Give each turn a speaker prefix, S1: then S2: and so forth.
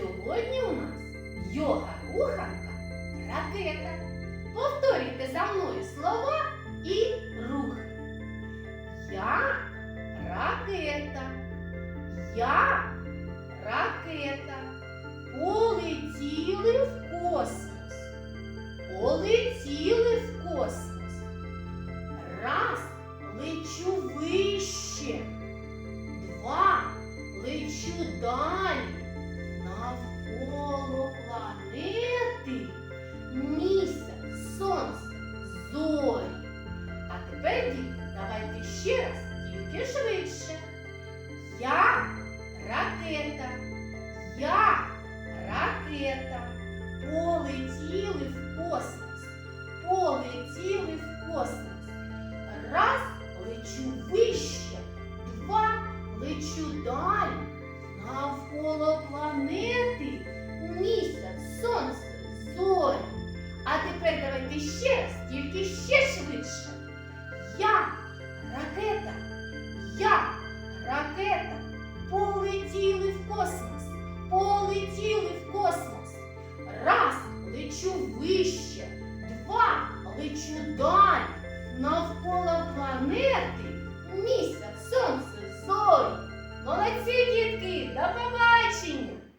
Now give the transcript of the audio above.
S1: Сьогодні у нас йога-руханка ракета. Повторюйте за мною слова і рухи. Я ракета. Я ракета. Полетіли в космос. Полетіли в космос. Раз лечу вище. Діти, давайте ще раз, тільки швидше. Я ракета. Я ракета. Полетіли в космос. Полетіли в космос. Раз лечу вище, два лечу далі. Навколо планети місяць, сонце, зорі. А тепер давайте ще раз, тільки ще вище, два але далі. Навколо планети місяць, сонце, зорі. Молодці, дітки, до побачення!